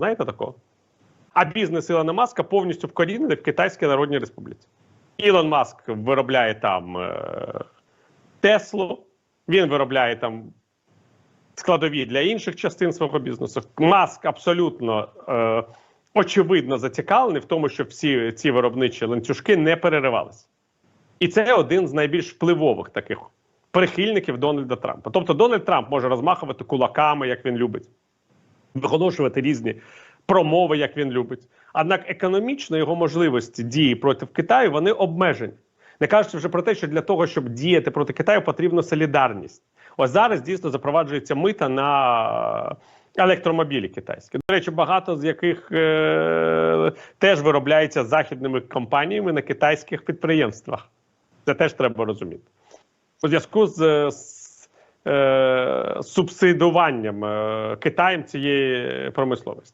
Знаєте такого? А бізнес Ілона Маска повністю вкорінений в Китайській Народній Республіці. Ілон Маск виробляє там е, Теслу, він виробляє там складові для інших частин свого бізнесу. Маск абсолютно е, очевидно зацікавлений в тому, щоб всі ці виробничі ланцюжки не переривалися. І це один з найбільш впливових таких прихильників Дональда Трампа. Тобто Дональд Трамп може розмахувати кулаками, як він любить, виголошувати різні промови, як він любить. Однак економічно його можливості дії проти Китаю вони обмежені. Не кажучи вже про те, що для того, щоб діяти проти Китаю, потрібна солідарність. Ось зараз дійсно запроваджується мита на електромобілі китайські. До речі, багато з яких е- теж виробляється західними компаніями на китайських підприємствах. Це теж треба розуміти. У зв'язку з, е, субсидуванням е, Китаєм цієї промисловості.